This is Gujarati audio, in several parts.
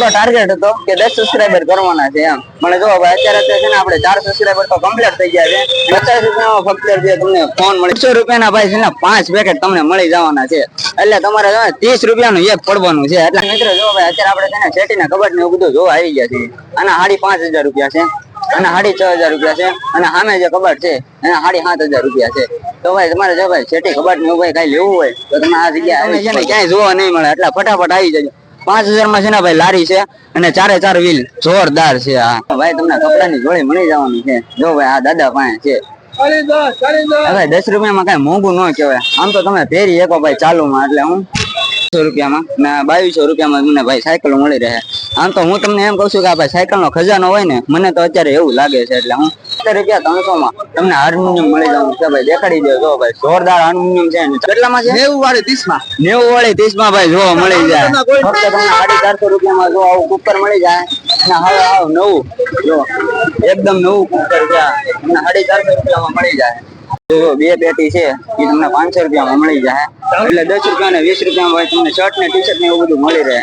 આપણો ટાર્ગેટ હતો કે દસ સબસ્ક્રાઈબર કરવાના છે એમ. મને જો હવે અત્યારે છે ને આપણે ચાર સબસ્ક્રાઈબર તો કમ્પ્લીટ થઈ ગયા છે. પચાસ રૂપિયામાં ફક્ત તમને ફોન મળે સો રૂપિયાના ભાઈ છે ને પાંચ પેકેટ તમને મળી જવાના છે. એટલે તમારે ત્રીસ રૂપિયાનું એક પડવાનું છે. એટલે મિત્રો જો ભાઈ અત્યારે આપણે છે ને શેટીના કબાટ ને બધું જોવા આવી ગયા છે અને સાડી પાંચ હજાર રૂપિયા છે. અને સાડી છ હજાર રૂપિયા છે. અને સામે જે કબાટ છે, એના સાડી સાત હજાર રૂપિયા છે. તો ભાઈ તમારે જો ભાઈ શેટી કબાટ ને કઈ લેવું હોય, તો તમે આ છે ને ક્યાંય જોવા નહીં મળે. એટલે ફટાફટ આવી જજો. પાંચ હજારમાં છે ને ભાઈ લારી છે અને ચારે ચાર વ્હીલ જોરદાર છે આ. ભાઈ તમને કપડાની જોડી મળી જવાની છે. જો ભાઈ આ દાદા પાસે છે. હવે દસ રૂપિયામાં કઈ મોંઘું ન કહેવાય. આમ તો તમે ફેરી એક ભાઈ ચાલુ માં એટલે હું સો રૂપિયામાં ને બાવીસો રૂપિયામાં મને ભાઈ સાયકલ મળી રહે. આમ તો હું તમને એમ કહું છું કે આ ભાઈ સાયકલ નો ખજાનો હોય ને મને તો અત્યારે એવું લાગે છે એટલે હું સત્તર રૂપિયા ત્રણસો માં તમને હાર્મોનિયમ મળી જવાનું છે ભાઈ દેખાડી દો જો ભાઈ જોરદાર હાર્મોનિયમ છે ને. કેટલામાં છે? નેવું વાળી ત્રીસમાં નેવું વાળી ત્રીસમાં ભાઈ જોવા મળી જાય. ફક્ત તમને સાડી ચારસો રૂપિયામાં જો આવું કુકર મળી જાય. અને હવે આવ નવું. જો એકદમ નવું કુકર છે. સાડી ચારસો રૂપિયામાં મળી જાય. જો બે પેટી છે એ તમને પાંચસો રૂપિયામાં મળી જાય. એટલે દસ રૂપિયા ને વીસ રૂપિયામાં તમને શર્ટ ને ટી શર્ટ ને એવું બધું મળી રહે.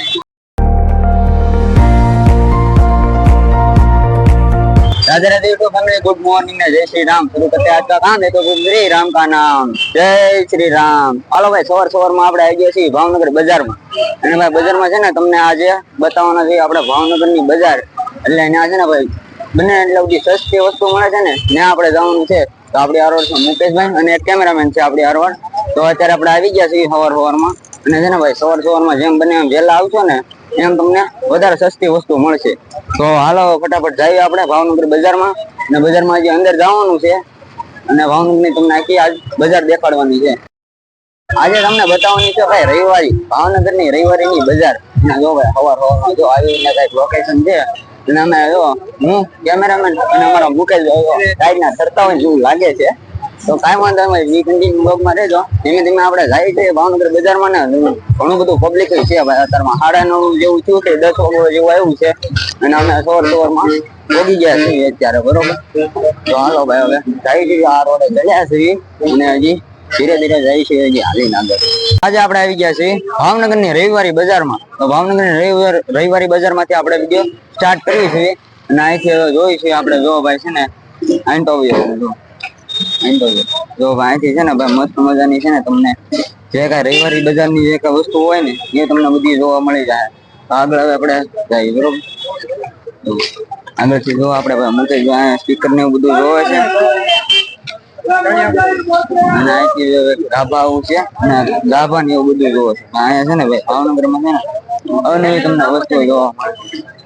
Radhe Radhe YouTube family good morning ને જય શ્રી રામ. શરૂ કરતે આજ કા કામ તો શ્રી રામ કા નામ. જય શ્રી રામ. હાલો ભાઈ, સવાર સવારમાં આપણે આવી ગયા છીએ ભાવનગર બજારમાં. અને ભાઈ, બજારમાં છે ને તમને આજે બતાવવાના છે આપણે ભાવનગરની બજાર. એટલે અહીંયા છે ને ભાઈ, બંને એટલે બધી સસ્તી વસ્તુ મળે છે ને ત્યાં આપણે જવાનું છે તો આપણી આરવડ છે મુકેશભાઈ અને એક કેમેરામેન છે આપણી આરવડ તો અત્યારે આપણે આવી ગયા છીએ સવાર સવારમાં. અને છે ને ભાઈ, સવાર સવારમાં જેમ બને એમ વહેલા આવશો ને, એમ તમને વધારે સસ્તી વસ્તુ મળશે. તો હાલો, ફટાફટ જઈએ આપણે ભાવનગર બજારમાં. અને બજારમાં જે અંદર જવાનું છે. અને ભાવનગરની તમને આખી આજ બજાર દેખાડવાની છે. આજે તમને બતાવવાની છે ભાઈ, રવિવારી. ભાવનગરની રવિવારીની બજાર. જો ભાઈ, સવાર સવારમાં જો આવીને કંઈક લોકેશન છે અમે જો હું કેમેરામેન અને અમારા મુકેશ સાઈડના તરતા હોય જેવું લાગે છે. તો કાંઈ વાંધો અમે વી કન્ટિન્યુ બ્લોગમાં રહેજો. ધીમે ધીમે આપણે જાય છે ભાવનગર બજારમાં ને ઘણું બધું પબ્લિક છે. ભાઈ, અત્યારમાં સાડા નવ જેવું થયું છે, દસ વાગ્યા જેવું આવ્યું છે. અને અમે સોર સોરમાં ભોગી ગયા છીએ અત્યારે, બરોબર? તો હાલો ભાઈ, હવે જાય છે, આ રોડે ચડ્યા છીએ. અને હજી ધીરે ધીરે જાય છે, હજી હાલીને આગળ. આજે આપણે આવી ગયા છીએ ભાવનગરની રવિવારી બજારમાં. તો ભાવનગરની રવિવાર રવિવારી બજારમાંથી આપણે વીડિયો સ્ટાર્ટ કરી છે. અને અહીંથી હવે જોઈ છે. આપણે જો ભાઈ છે ને આંટોવીએ જો. આંટોવીએ જો ભાઈ અહીંથી છે ને, ભાઈ મસ્ત મજાની છે ને, તમને જે કાંઈ રવિવારી બજારની જે કાંઈ વસ્તુ હોય ને, એ તમને બધી જોવા મળી જાય. આગળ હવે આપણે જઈએ, બરોબર? આગળથી જો આપણે ભાઈ મુકેશ જો અહીંયા સ્પીકર ને બધું જોવે છે. અને અહીંથી ગાભા આવું છે. અને ગાભા ને એવું બધું જોવે છે. અહીંયા છે ને, ભાઈ છે ને અવનવી તમને વસ્તુ જોવા મળે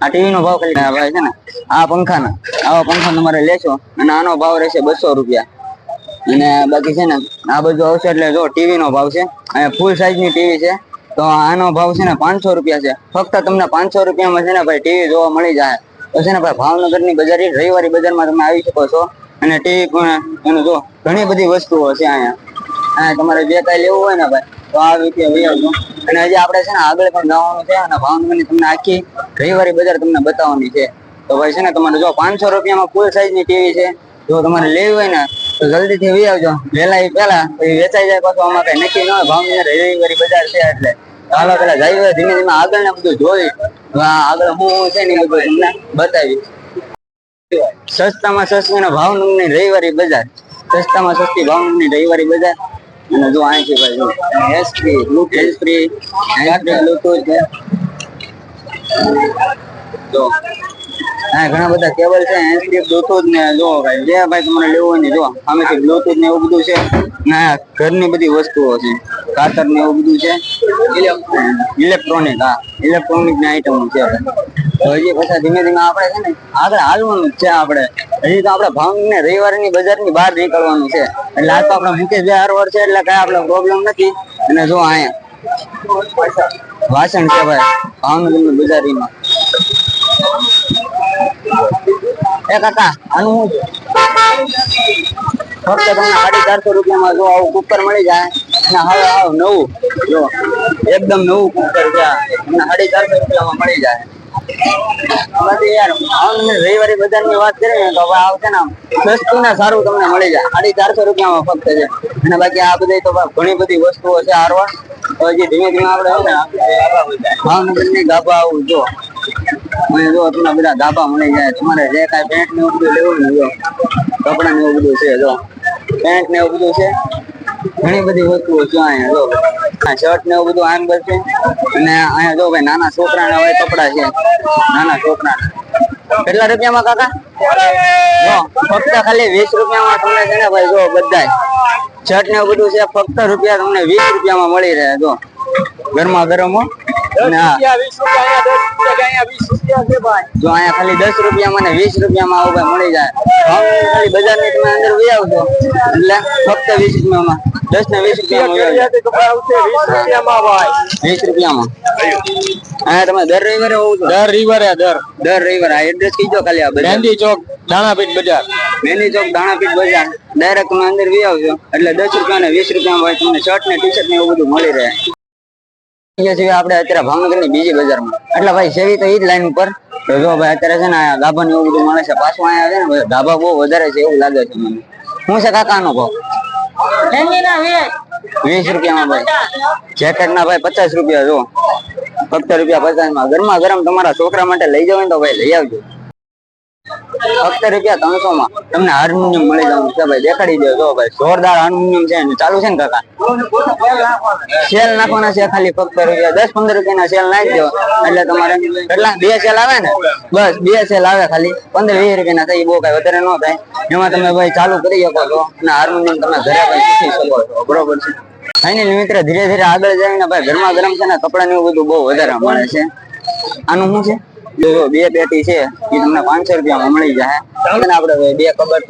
આ ટીવી નો ભાવ કરી ભાઈ છે ને, આ પંખાના, આવા પંખા તમારે લેશો અને આનો ભાવ રહેશે બસો રૂપિયા. અને બાકી છે ને, આ બધું આવશે એટલે જો ટીવી નો ભાવ છે, અને ફૂલ સાઈઝની ટીવી છે, તો આનો ભાવ છે ને પાંચસો રૂપિયા છે. ફક્ત તમને પાંચસો રૂપિયામાં છે ને ભાઈ ટીવી જોવા મળી જાય. તો છે ને ભાઈ ભાવનગરની બજાર, રવિવારી બજારમાં તમે આવી શકો છો. અને ટીવી પણ એનું જો ઘણી બધી વસ્તુઓ છે અહીંયા તમારે જે કાંઈ લેવું હોય ને ભાઈ આ રીતે આવજો અને હજી આપણે છે ને આગળ પણ જવાનું છે અને ભાવનગરની તમને આખી રવિવારી બજાર તમને બતાવવાની છે. તો ભાઈ છે ને તમારે જો પાંચસો રૂપિયામાં ફૂલ સાઈઝની ટીવી છે, જો તમારે લેવી હોય ને, તો જલ્દીથી વી આવજો. વહેલા એ પહેલા, પછી વેચાઈ જાય પાછું, આમાં કઈ નક્કી ન હોય. ભાવનગર રવિવારી બજાર છે એટલે. ચાલો પેલા જઈએ, ધીમે ધીમે આગળ ને બધું જોઈ. આગળ હું છે ને બધું તમને બતાવી સસ્તામાં સસ્તી ભાવનગરની રવિવારી બજાર. સસ્તામાં સસ્તી ભાવનગરની રવિવારી બજાર. અને જો અહીં છે ભાઈ જો hand free hand free Bluetooth જો હા ઘણા બધા કેબલ છે હેન્ડ ફ્રી બ્લૂટૂથ ને જો ભાઈ, જે ભાઈ તમને લેવું ને જો, આમેથી બ્લૂટૂથ ને એવું બધું છે, ના ઘરની બધી વસ્તુઓ છે કાતર ને એવું બધું છે ઇલેક્ટ્રોનિક હા ઇલેક્ટ્રોનિકની આઈટમો છે. હજી પછી ધીમે ધીમે આપણે છે ને આગળ હાલવાનું જ છે આપણે. હજી તો આપણે ભાવનગર ને રવિવારની બજારની બહાર નીકળવાનું છે. એટલે આ તો આપણે મુકેશભાઈ હારવાર છે, એટલે કઈ આપણે પ્રોબ્લેમ નથી. અને જો અહીંયા વાસણ છે ભાઈ બજારીમાં. એ કાકા, આનું? ફક્ત તમને ચારસો રૂપિયામાં જો આવું કુકર મળી જાય, અને હવે આવ નવું, જો, એકદમ નવું કુકર છે સાડી ચારસો રૂપિયામાં મળી જાય. મળી જાય. સાડી ચારસો રૂપિયામાં ફક્ત છે. અને બાકી આ બધી ઘણી બધી વસ્તુઓ છે આરવા તો ધીમે ધીમે આપણે ભાવનગર આવું જો. અને બધા ગાભા મળી જાય. તમારે જે કાંઈ પેન્ટ ને બધું લેવું ને કપડા ને એવું બધું છે જો. પેન્ટ ને એવું બધું છે. ઘણી બધી વસ્તુઓ છે અહીંયા જો શર્ટ ને એવું બધું આમ બસ અને અહીંયા જો ભાઈ નાના છોકરાના હોય કપડા છે. નાના છોકરા કેટલા રૂપિયામાં કાકા? જો, ફક્ત ખાલી વીસ રૂપિયામાં તમને છે ને ભાઈ જો બધાય. શર્ટ ને એવું બધું છે, ફક્ત રૂપિયા તમને વીસ રૂપિયામાં મળી રહે, જો. ગરમા ગરમ જો અહીંયા ખાલી દસ રૂપિયા મને વીસ રૂપિયામાં આવું ભાઈ મળી જાય. ખાલી બજારની તમે અંદર આવજો. એટલે ફક્ત વીસ રૂપિયામાં. દસ ને વીસ રૂપિયામાં વીસ રૂપિયામાં અહીંયા તમે દર રવિવારે હોવ દર રવિવારે દર. દર રવિવારે. આ એડ્રેસ કીધો ખાલી આ બજાર. ગાંધી ચોક દાણાપીઠ બજાર. મેની ચોક દાણાપીઠ બજાર. ડાયરેક્ટ તમે અંદર વી આવજો. એટલે દસ રૂપિયા ને વીસ રૂપિયામાં ભાઈ તમને શર્ટ ને ટી શર્ટ ને એવું બધું મળી રહે. છીએ આપણે અત્યારે ભાવનગર બીજી બજારમાં. એટલે ભાઈ સેવી તો એ જ લાઈન ઉપર. તો જો ભાઈ અત્યારે છે ને આ ગાભા ને એવું બધું મળે છે પાછું અહીંયા આવે ને ગાભા બહુ વધારે છે એવું લાગે છે મને. શું છે કાકાનો ભાવ? વીસ. રૂપિયામાં ભાઈ. જેકેટ ના ભાઈ પચાસ રૂપિયા જો. સત્તર રૂપિયા પચાસમાં ગરમા ગરમ તમારા છોકરા માટે લઈ જાવ ને તો ભાઈ લઈ આવજો. ફક્ત રૂપિયા ત્રણસો માં. તમને હાર્મોનિયમ મળી જવાનું છે ભાઈ. દેખાડી દો જો ભાઈ. જોરદાર હાર્મોનિયમ છે ને ચાલુ છે ને કાકા? સેલ નાખવાના છે ખાલી ફક્ત રૂપિયા. દસ પંદર રૂપિયાના સેલ નાખી દો. એટલે તમારે કેટલા? બે સેલ આવે ને? બસ, બે સેલ આવે ખાલી. પંદર, વીસ રૂપિયાના થાય. એ બહુ કઈ વધારે ન થાય. એમાં તમે ભાઈ ચાલુ કરી શકો છો અને હાર્મોનિયમ તમે ઘરે પણ શીખી શકો છો. બરોબર છે? ફાઇનલ મિત્ર, ધીરે ધીરે આગળ જઈને ભાઈ ગરમા ગરમ છે ને કપડા ને એવું બધું બહુ વધારે મળે છે. આનું શું છે? જો બે પેટી છે એ તમને પાંચસો રૂપિયામાં મળી જાય આપણે બે કબટ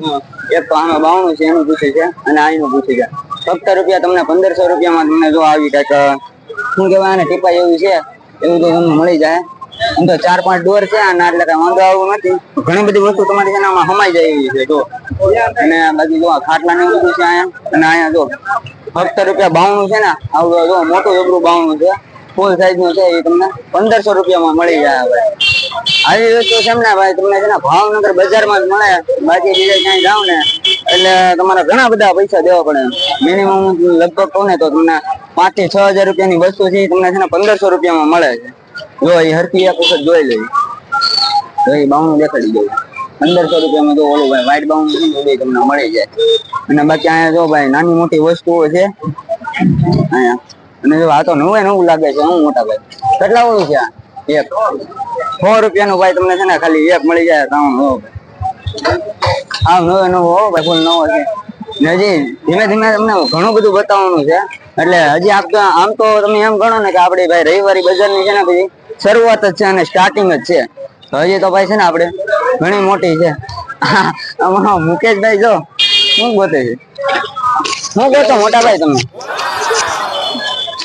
એક તો આમાં બાવણું છે, એનું પૂછ્યું છે, અને આ પૂછ્યું પૂછે છે. સત્તર રૂપિયા તમને પંદરસો રૂપિયામાં તમને જો આવી કંઈક શું કહેવાય, આને ટીપા એવું છે, એવું તો તમને મળી જાય આમ તો ચાર પાંચ ડોર છે, અને એટલે કઈ વાંધો આવું નથી. ઘણી બધી વસ્તુ તમારી છે આમાં હમાઈ જાય એવી છે, જો. અને બાકી જો ખાટલા ને બધું છે અહીંયા. અને અહીંયા જો, સત્તર રૂપિયા બાવણું છે ને, આવું જો મોટું એવડું બાવણું છે. ફૂલ સાઈઝનું છે એ તમને પંદરસો રૂપિયામાં મળી જાય ભાઈ. આવી વસ્તુ છે ને ભાઈ, તમને છે ને ભાવનગર બજારમાં જ મળે. બાકી બીજે ક્યાંય જાવ ને, એટલે તમારે ઘણા બધા પૈસા દેવા પડે. મિનિમમ લગભગ કહું ને તો તમને પાંચથી છ હજાર રૂપિયાની વસ્તુ છે તમને છે ને પંદરસો રૂપિયામાં મળે છે. જો એ હરકી એક વખત જોઈ લેવી તો એ બાવણું દેખાડી દઉં. પંદરસો રૂપિયામાં જો ઓલું ભાઈ વ્હાઈટ બાવણું છે તમને મળી જાય. અને બાકી અહીંયા જો ભાઈ નાની મોટી વસ્તુઓ છે, અહીંયા અને આ તો નવે લાગે છે, હું મોટા ભાઈ. કેટલા વાળું છે? એક. સો રૂપિયાનું ભાઈ તમને છે ને ખાલી એક મળી જાય ત્રણ હો આમ નવે નવો હો ભાઈ ફૂલ નવો છે હજી ધીમે ધીમે તમને ઘણું બધું બતાવવાનું છે. એટલે હજી આપ આમ તો તમે એમ ગણો ને કે આપડી ભાઈ રવિવારી બજારની છે ને પછી શરૂઆત જ છે અને સ્ટાર્ટિંગ જ છે. તો હજી તો ભાઈ છે ને આપણે ઘણી મોટી છે. આમાં મુકેશભાઈ જો, શું ગોતે છે? શું ગોતો મોટા ભાઈ તમે?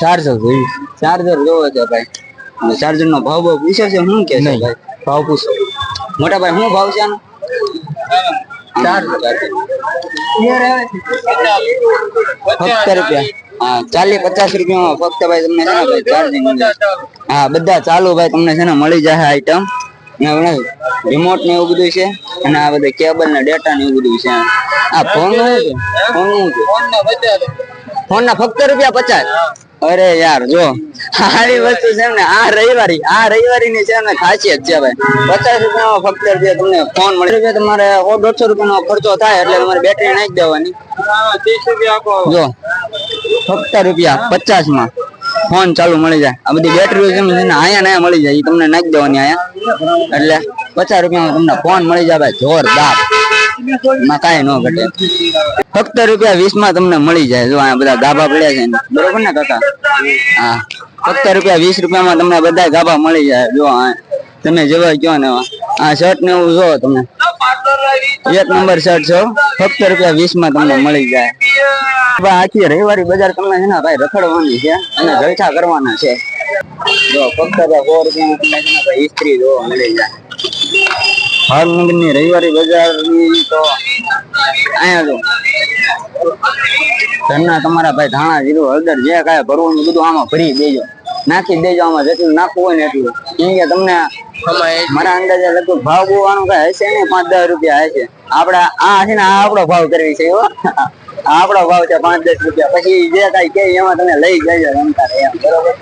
ચાર્જર જોઈએ. ચાર્જર જોવો છે ભાઈ. ચાર્જર નો ભાવ ભાવ પૂછે છે શું કે છે ભાઈ? ભાવ પૂછો. મોટા ભાઈ શું ભાવ છે આનો? ચાર્જર. ફક્ત રૂપિયા. હા ચાલીસ પચાસ રૂપિયામાં ફક્ત ભાઈ તમને છે ને ભાઈ ચાર્જિંગ હા બધા ચાલુ ભાઈ તમને છે ને મળી જશે આઈટમ ને રિમોટ ને એવું બધું છે. અને આ બધા કેબલ ને ડેટા ને એવું બધું છે. આ ફોનનું છે? ફોનનું છે? ફોન ના ફક્ત રૂપિયા પચાસ. અરે યાર, જો. આવી વસ્તુ છે ને આ રવિવારી આ રવિવારી ની છે ને ખાસિયત છે ભાઈ. પચાસ રૂપિયામાં ફક્ત રૂપિયા તમને ફોન મળે. રૂપિયા તમારે દોઢસો રૂપિયાનો ખર્ચો થાય એટલે તમારે બેટરી નાખી દેવાની. જો. ફક્ત રૂપિયા પચાસમાં ફોન ચાલુ મળી જાય. આ બધી બેટરી છે ને અહીંયા ને મળી જાય તમને નાખી દેવાની અહીંયા. એટલે પચાસ રૂપિયામાં તમને ફોન મળી જાય ભાઈ. જોરદાર. માં કાંઈ ઘટે. ફક્ત રૂપિયા વીસમાં તમને મળી જાય, જો આ બધા ગાભા પડ્યા છે. બરોબર ને કાકા? હા. ફક્ત રૂપિયા વીસ રૂપિયામાં તમને બધા ગાભા મળી જાય, જો તમે જેવા કયો ને આ શર્ટ ને એવું જો તમે એક નંબર શર્ટ છો ફક્ત રૂપિયા વીસમાં તમને મળી જાય. આખી રવિવારી બજાર તમને છે ને ભાઈ રખડવાની છે અને જલસા કરવાના છે. જો ફક્ત સો તમને ભાઈ ઇસ્ત્રી જો મળી જાય. ભાવનગરની રવિવારી બજારની તો અહીંયા જો. ઘરના તમારા ભાઈ ધાણા, જીરું, હળદર, જે કાંઈ ભરવાનું બધું આમાં ભરી દેજો. નાખી દેજો આમાં, જેટલું નાખવું હોય ને એટલું. કેમ કે તમને મારા અંદાજે લગભગ ભાવ બોવાનો કઈ હશે ને પાંચ દસ રૂપિયા હશે. આપડા આ છે ને, આ આપણો ભાવ કરવી છે આ આપણો ભાવ છે પાંચ દસ રૂપિયા. પછી જે કઈ કે એમાં તમે લઈ જજો રમતા એમ, બરોબર?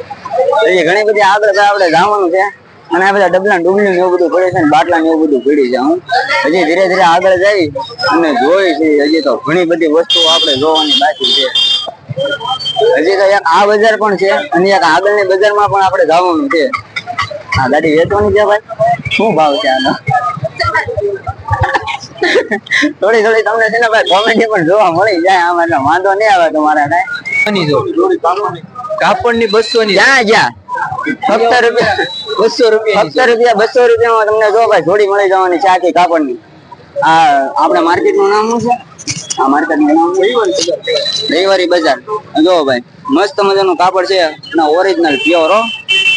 ઘણી બધી આગળ આપડે જવાનું છે. અને આ બધા ડબલા ડુબલી ને એવું બધું પડે છે ને બાટલા ને એવું બધું પડી છે હું. હજી ધીરે ધીરે આગળ જઈ અને જોઈ છે હજી તો ઘણી બધી વસ્તુઓ આપણે જોવાની બાકી છે. હજી તો એક આ બજાર પણ છે અને એક આગળની બજારમાં પણ આપણે જવાનું છે. આ ગાડી વેચવાની છે ભાઈ? શું ભાવ છે આનો? થોડી થોડી તમને છે ને ભાઈ કોમેડી પણ જોવા મળી જાય આમાં એટલે વાંધો નહીં આવે તમારા કાંઈ કાપડની બસો ની જ્યાં જ્યાં મસ્ત મજાનું કાપડ છે, અને ઓરિજિનલ પ્યોર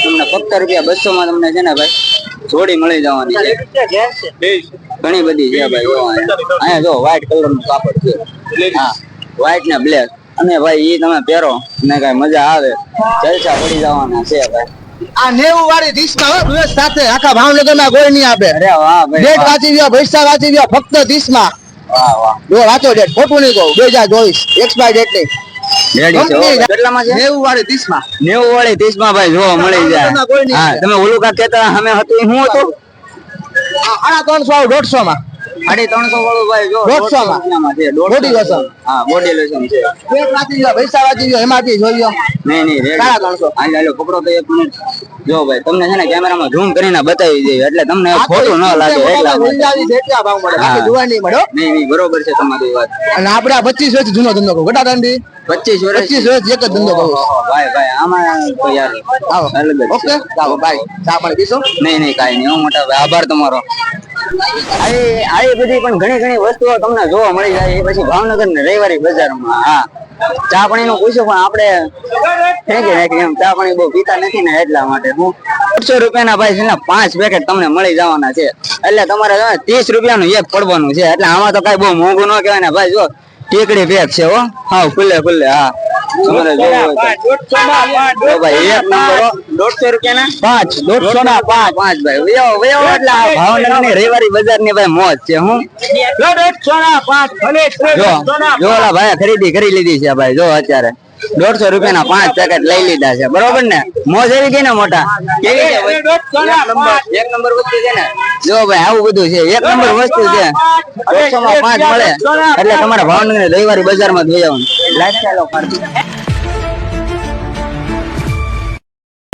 તમને ફક્ત રૂપિયા બસો માં તમને છે ને ભાઈ, જોડી મળી જવાની ઘણી બધી છે ભાઈ અહીંયા. જો વ્હાઈટ કલરનું કાપડ છે. હા વ્હાઈટ ને બ્લેક અને ભાઈ ઈ તમે પહેરો, ને કઈ મજા આવે. જલસા પડી જવાના છે ભાઈ. આ નેવું વાળી ત્રીસમાં દિવસ સાથે આખા ભાવનગરમાં કોઈ નહીં આપે ડેટ વાંચી ગયો પૈસા વાંચી ગયો ફક્તમાં. જો વાંચો ડેટ ખોટું નહીં કહું બે હજાર ચોવીસ એક્સપાયર ડેટ નહીં તમે ઓલું કાક કેતા અમે હતું શું હતું? આના ત્રણસો આવું દોઢસો માં સાડી ત્રણસો વાળું ભાઈ જો દોઢસો માં. રૂપિયામાં છે દોઢસો Body lotion. હા બોડી લોશન છે. ડેટ વાંચી ગયો પૈસા વાંચી ગયો એમઆરપી જોઈ ગયો નહીં નહીં રેડી. સાડા ત્રણસો. હાલ હાલો પકડો તો એક મિનિટ જો ભાઈ તમને છે ને કેમેરામાં ઝૂમ કરીને બતાવી દઈએ એટલે તમને ખોટું ન લાગે એટલા માટે. ગુંજાવી છે એટલા ભાવ મળે. બાકી જોવા નહીં મળે નહીં નહીં બરોબર છે તમારી વાત. અને આપણે આ પચીસ વર્ષ જૂનો ધંધો કહું ઘટા દંડી? પચીસ વર્ષ. પચીસ વર્ષ એક જ ધંધો કહું ભાઈ ભાઈ આમાં તો યાર આવો. ઓકે ચાલો ભાઈ ચા પણ પીશો. નહીં નહીં કાંઈ નહીં હું મોટા આભાર તમારો. આવી બધી પણ ઘણી ઘણી વસ્તુઓ તમને જોવા મળી જાય. એ પછી ભાવનગર ને રવિવારી બજારમાં, હા. ચા પાણી નું પૂછ્યું, પણ આપણે ફેંકી નાખી એમ. ચા પાણી બહુ પીતા નથી ને એટલા માટે હું. દોઢસો રૂપિયાના ભાઈ છે ને, પાંચ પેકેટ તમને મળી જવાના છે. એટલે તમારે ત્રીસ રૂપિયા નું એક પડવાનું છે. એટલે આમાં તો કઈ બહુ મોંઘું ન કહેવાય ને. ભાઈ જો ટીકડી પેક છે હો. હા ખુલ્લે ખુલ્લે હા. તમારે જોવું હોય તો. ભાઈ એક નંબર દોઢસો રૂપિયાના? પાંચ દોઢસો ના પાંચ. પાંચ ભાઈ. વયો વયો એટલે આ ભાવનગરની રવિવારી બજારની ભાઈ મોજ છે હું. જો જો ભાઈ ખરીદી કરી લીધી છે ભાઈ જો અત્યારે. દોઢસો રૂપિયાના પાંચ પેકેટ લઈ લીધા છે. બરોબર ને? મોજ એવી ગઈ ને મોટા? કેવી છે? એક નંબર વસ્તુ છે ને? જો ભાઈ આવું બધું છે. એક નંબર વસ્તુ છે. દોઢસો માં પાંચ મળે. એટલે તમારે ભાવનગરની રવિવારી બજારમાં જોઈ જવાનું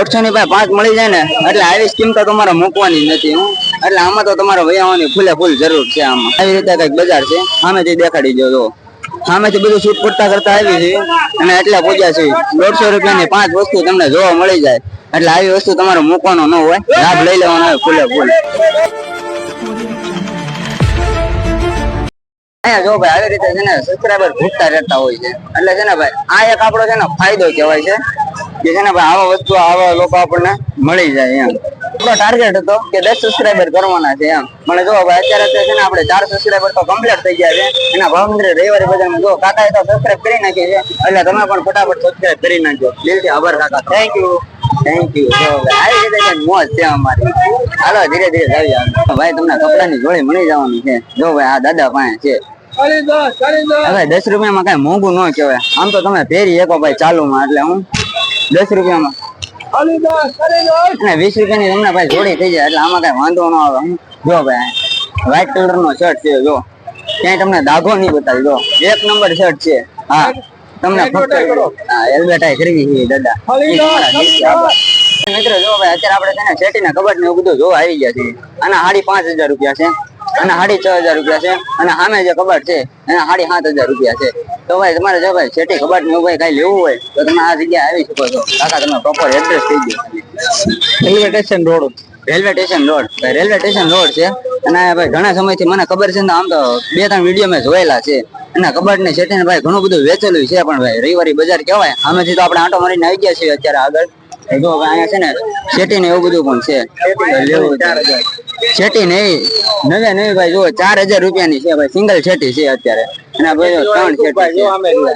દોઢસો ની ભાઈ પાંચ મળી જાય ને એટલે આવી સ્કીમ તો તમારે મૂકવાની નથી હું. એટલે આમાં તો તમારે વૈયાવાની ફૂલે ફૂલ જરૂર છે આમાં. આવી રીતે કંઈક બજાર છે. સામેથી દેખાડી દો જો સામેથી બધું શૂટ પૂરતા કરતા આવી છે. અને એટલે પૂજ્યા છે. દોઢસો રૂપિયાની પાંચ વસ્તુ તમને જોવા મળી જાય. એટલે આવી વસ્તુ તમારે મૂકવાનો ન હોય. લાભ લઈ લેવાનો હોય ફૂલે ફૂલ. જો ભાઈ, આવી રીતે છે ને સબસ્ક્રાઈબર ઘૂટતા રહેતા હોય છે. એટલે છે ને ભાઈ, આ એક આપણો છે ને ફાયદો કહેવાય છે. કે છે ને ભાઈ, આવા વસ્તુ આવા લોકો આપણને મળી જાય એમ. આપણો ટાર્ગેટ હતો કે દસ સબસ્ક્રાઈબર કરવાના છે એમ. મને જો અત્યારે છે ને આપણે ચાર સબસ્ક્રાઈબર તો કમ્પ્લીટ થઈ ગયા છે. એના ભાવનગર રવિવારે બજારમાં જો કાકાએ તો સબસ્ક્રાઈબ કરી નાખી છે. એટલે તમે પણ ફટાફટ સબસ્ક્રાઈબ કરી નાખજો. દિલથી આભાર કાકા. થેન્ક યુ થેન્ક યુ જો આવી રીતે મોજ છે અમારી. હાલો ધીરે ધીરે જાવી ભાઈ તમને કપડાની જોડી મળી જવાની છે. જો ભાઈ આ દાદા પાસે છે. હવે દસ રૂપિયામાં કઈ મોંઘું ન કહેવાય. આમ તો તમે પહેરી શકો ભાઈ ચાલુમાં એટલે હું દસ રૂપિયામાં અને વીસ રૂપિયાની તમને ભાઈ જોડી થઈ જાય એટલે આમાં કઈ વાંધો ન આવે. જો ભાઈ વ્હાઈટ કલર નો શર્ટ છે જો. ક્યાંય તમને દાગો નહીં બતાવી જો. એક નંબર શર્ટ છે. હા તમને ફક્ત હા એલ્બેટાઈ ખરીદી છે દાદા. મિત્રો જો ભાઈ અત્યારે આપણે છે ને શેટીના કબાટ ને બધું જોવા આવી ગયા છે આના સાડી પાંચ હજાર રૂપિયા છે. અને સાડી છ હજાર રૂપિયા છે. અને સામે જે કબાટ છે એના સાડી સાત હજાર રૂપિયા છે. તો ભાઈ તમારે જો ભાઈ છેટી કબાટ ને ભાઈ કઈ લેવું હોય તો તમે આ જગ્યાએ આવી શકો છો. કાકા તમે પ્રોપર એડ્રેસ કહી દો. Railway station road. Railway station road. Railway station road છે. અને ભાઈ ઘણા સમયથી મને ખબર છે ને આમ તો બે ત્રણ વીડિયો મેં જોયેલા છે. અને કબાટ ને છેટી ભાઈ ઘણું બધું વેચેલું છે પણ ભાઈ રવિવારી બજાર કહેવાય. આમેથી તો આપણે આંટો મારીને આવી ગયા છીએ અત્યારે આગળ. જો અહીંયા છે ને શેટી ને એવું બધું પણ છે. શેટી નહીં નવે નવી ભાઈ જો ચાર હજાર રૂપિયાની છે ભાઈ સિંગલ શેટી છે અત્યારે. અને ભાઈ ત્રણ શેટી છે.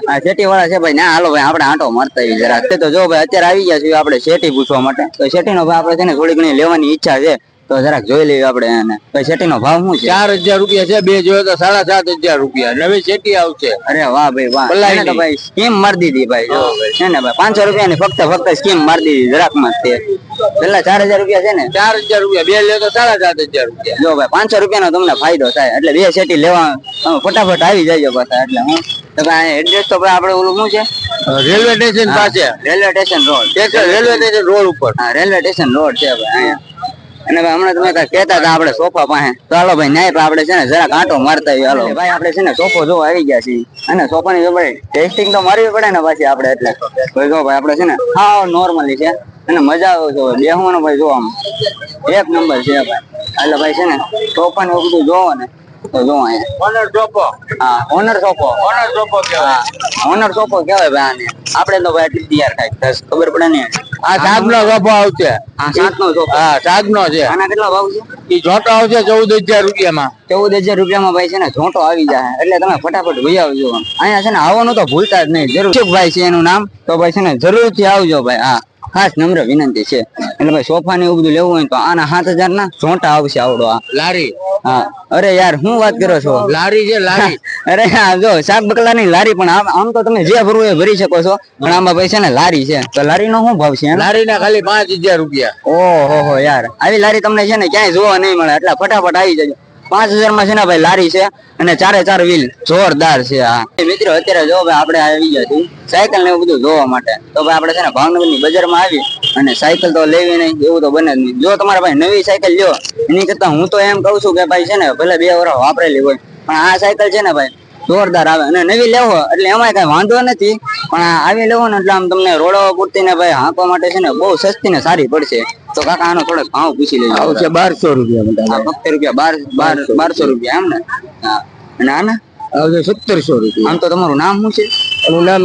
આ શેટી વાળા છે ભાઈ ના હાલો ભાઈ આપણે આંટો મારતા આવીએ જરા તો જો ભાઈ અત્યારે આવી ગયા છીએ આપણે શેટી પૂછવા માટે. તો શેટી નો ભાઈ આપણે છે ને થોડી ઘણી લેવાની ઈચ્છા છે. તો જરાક જોઈ લઈએ આપણે એને. ભાઈ શેટી નો ભાવ શું છે? ચાર હજાર રૂપિયા છે બે જોયો તો સાડા સાત હજાર રૂપિયા. નવી શેટી આવશે. અરે વાહ ભાઈ વાહ. તો ભાઈ સ્કીમ મારી દીધી ભાઈ જો. છે ને ભાઈ પાંચસો રૂપિયા ની ફક્ત ફક્ત સ્કીમ મારી દીધી જરાકમાં તે. પેલા ચાર હજાર રૂપિયા છે ને? ચાર હજાર રૂપિયા. બે લે તો સાડા સાત હજાર રૂપિયા. જો ભાઈ પાંચસો રૂપિયા નો તમને ફાયદો થાય. એટલે બે શેટી લેવા ફટાફટ આવી જાય પાછા એટલે હું. તો ભાઈ એડ્રેસ તો ભાઈ આપણે ઓલું શું છે? રેલવે સ્ટેશન પાસે. Railway station road. Railway station road ઉપર. હા રેલવે સ્ટેશન રોડ છે ભાઈ અહીંયા. અને હમણાં તમે કહેતા હતા આપણે સોફા પાસે. તો હાલો ભાઈ નાય આપણે છે ને જરા કાંટો મારતા હોય હાલો. ભાઈ, આપણે છે ને સોફો જોવા આવી ગયા છીએ. અને સોફાની જો ભાઈ, ટેસ્ટિંગ તો મારવી પડે ને પાછી આપણે એટલે. ભાઈ જો ભાઈ, આપણે છે ને હા નોર્મલી છે. અને મજા આવે છે બેહવાનો ભાઈ જોવામાં એક નંબર છે ભાઈ. એટલે ભાઈ, છે ને સોફા ને બધું જોવો ને. તો જોવો ઓનર ચોપો હા ઓનર સોફો ઓનર ચોપો કહેવાય. ઓનર સોફો કહેવાય ભાઈ આને. આપણે તો ભાઈ એટલી તૈયાર થાય. ખબર પડે ને? આ સાગ નો આવશે. હા છે. આના કેટલો ભાવ છે? એ જોટો આવશે ચૌદ હજાર રૂપિયામાં. ચૌદ હજાર રૂપિયામાં ભાઈ છે ને જોટો આવી જાય. એટલે તમે ફટાફટ વહી આવજો. અહીંયા છે ને આવવાનું તો ભૂલતા જ નહીં. જરૂર. ભાઈ છે એનું નામ. તો ભાઈ છે ને જરૂરથી આવજો ભાઈ. હા. ખાસ નમ્ર વિનંતી છે. એટલે ભાઈ સોફા ને એવું બધું લેવું હોય તો આના સાત હજાર ના ઝોટા આવશે આવડો આ. લારી. હા. અરે યાર હું વાત કરો છો? લારી છે લારી. અરે હા જો શાક બકલા ની લારી પણ આમ તો તમે જે ભરવું એ ભરી શકો છો. પણ આમાં છે ને લારી છે. તો લારી નો શું ભાવ છે લારી ના ખાલી પાંચ હજાર રૂપિયા. ઓહો હો યાર. આવી લારી તમને છે ને ક્યાંય જોવા નહીં મળે. એટલે ફટાફટ આવી જજો. પાંચ હજારમાં છે ને ભાઈ લારી છે અને ચારે ચાર વ્હીલ જોરદાર છે આ. મિત્રો અત્યારે જો ભાઈ આપણે આવી ગયા છીએ સાયકલ ને એવું બધું જોવા માટે. તો ભાઈ આપણે છે ને ભાવનગરની બજારમાં આવી અને સાયકલ તો લેવી નહીં, એવું તો બને જ નહીં. જો તમારે ભાઈ નવી સાયકલ લ્યો, એની કરતા હું તો એમ કહું છું કે ભાઈ છે ને ભલે બે વર્ષ વાપરેલી હોય, પણ આ સાયકલ છે ને ભાઈ જોરદાર આવે. અને નવી લેવો એટલે એમાં કઈ વાંધો નથી. પણ આવી લેવો ને એટલે આમ તમને રોડો પૂરતી ને ભાઈ હાંકવા માટે છે ને બહુ સસ્તી ને સારી પડશે. તો કાકા આનો થોડોક ભાવ પૂછી લેજો. આવશે બારસો રૂપિયા ફક્ત રૂપિયા બાર બાર બારસો. રૂપિયા એમ ને? અને આના? આવશે સત્તરસો રૂપિયા. આમ તો તમારું નામ શું છે? એનું નામ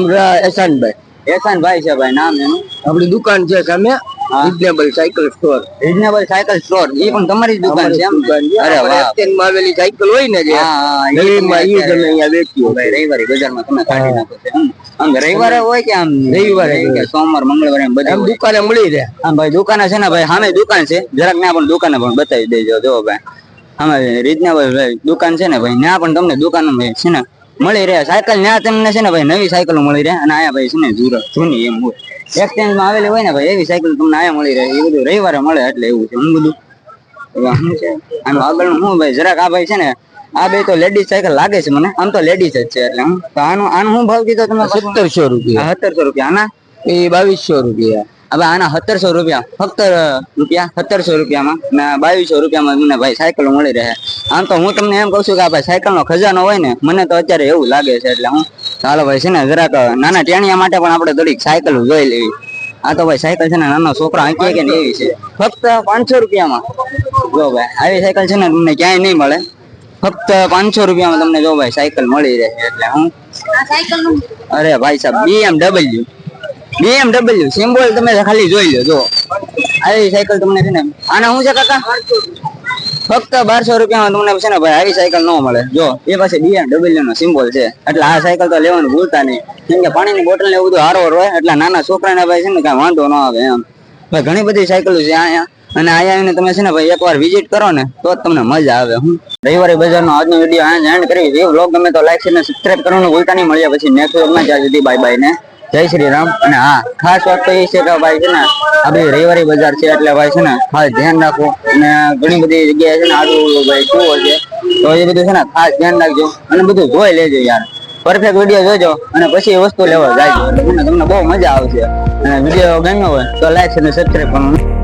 એસાનભાઈ. એહસાન ભાઈ છે ભાઈ નામ એનું? આપણી દુકાન છે સામે. Reasonable cycle store reasonable cycle store એ પણ તમારી દુકાન છે એમ અરે વાહ. માં આવેલી સાયકલ હોય ને જે હા, હા, ઈ તમે અહીંયા વેચીએ ભાઈ રવિવારે બજારમાં તમે કાઢી નાખો છો આમ રવિવારે હોય કે આમ રવિવારે કે સોમવાર મંગળવારે એમ બધા દુકાને મળી રહે. આમ ભાઈ દુકાને છે ને ભાઈ સામે દુકાન છે. જરાક ના પણ દુકાને પણ બતાવી દેજો. જો ભાઈ આમે રીઝનેબલ ભાઈ દુકાન છે ને ભાઈ ના પણ તમને દુકાન છે ને મળી રહે. સાયકલ ત્યાં તમને છે ને ભાઈ નવી સાયકલ મળી રહે. અને આયા ભાઈ છે ને જૂર જૂની એમ હોય. એક્સચેન્જમાં આવેલી હોય ને ભાઈ એવી સાયકલ તમને આયા મળી રહે. એ બધું રવિવારે મળે એટલે એવું છે હું બધું. શું છે? આનું આગળનું હું ભાઈ જરાક આ ભાઈ છે ને આ બે તો લેડીઝ સાયકલ લાગે છે મને. આમ તો લેડીઝ જ છે એટલે. હું તો આનું આનું હું ભાવ કીધો તમે? સત્તરસો રૂપિયા. સત્તરસો રૂપિયા આના? એ બાવીસો રૂપિયા. હવે આના સત્તરસો રૂપિયા ફક્ત રૂપિયા સત્તરસો રૂપિયામાં ને બાવીસો રૂપિયામાં મને ભાઈ સાયકલ મળી રહે. આમ તો હું તમને એમ કહું છું કે આ ભાઈ સાયકલનો ખજાનો હોય ને મને તો અત્યારે એવું લાગે છે. એટલે હું ચાલો ભાઈ છે ને જરાક નાના ટેણિયા માટે પણ આપણે થોડીક સાયકલ જોઈ લેવી. આ તો ભાઈ સાયકલ છે ને નાનો છોકરા આંકીએ કે એવી છે. ફક્ત પાંચસો રૂપિયામાં. જો ભાઈ આવી સાયકલ છે ને તમને ક્યાંય નહીં મળે. ફક્ત પાંચસો રૂપિયામાં તમને જો ભાઈ સાયકલ મળી રહે. એટલે હું અરે ભાઈ સાહેબ બીએમડબલ્યુ બીએમડબલ્યુ સિમ્બોલ તમે ખાલી જોઈ લો જો આવી સાયકલ તમને છે ને, આના શું છે કાકા? ફક્ત બારસો રૂપિયામાં તમને છે ને ભાઈ આવી સાયકલ ન મળે. જો, એ પાસે BMW નો સિમ્બોલ છે. એટલે આ સાયકલ તો લેવાનું ભૂલતા નહીં. કેમ કે પાણીની બોટલ ને એવું બધું હારો હોય, એટલે નાના છોકરાને ભાઈ છે ને કઈ વાંધો ન આવે એમ. ભાઈ ઘણી બધી સાયકલો છે અહીંયા. અને અહીંયા આવીને તમે છે ને ભાઈ એકવાર વિઝિટ કરો ને, તો જ તમને મજા આવે. હું રવિવારે બજારનો આજનો વીડિયો અહીંયા એન્ડ કરી એ વ્લોગ ગમે તો લાઈક શેર ને સબસ્ક્રાઈબ કરવાનું ભૂલતા નહીં. મળ્યા પછી નેક્સ્ટ વ્લોગમાં જ્યાં સુધી બાય બાય ને. જય શ્રી રામ અને હા, ખાસ વાત તો એ છે કે ભાઈ છે ને, આ રવિવારી બજાર છે એટલે ભાઈ છે ને, ખાસ ધ્યાન રાખો અને ઘણી બધી જગ્યાએ છે ને, આડું ભાઈ શું છે. તો એ બધું છે ને, ખાસ ધ્યાન રાખજો. અને બધું જોઈ લેજો યાર. પરફેક્ટ વીડિયો જોજો. અને પછી એ વસ્તુ લેવા જાય તમને બહુ મજા આવશે. અને વીડિયો ગમ્યો હોય તો લાઈક અને સબસ્ક્રાઈબ કરવાનું.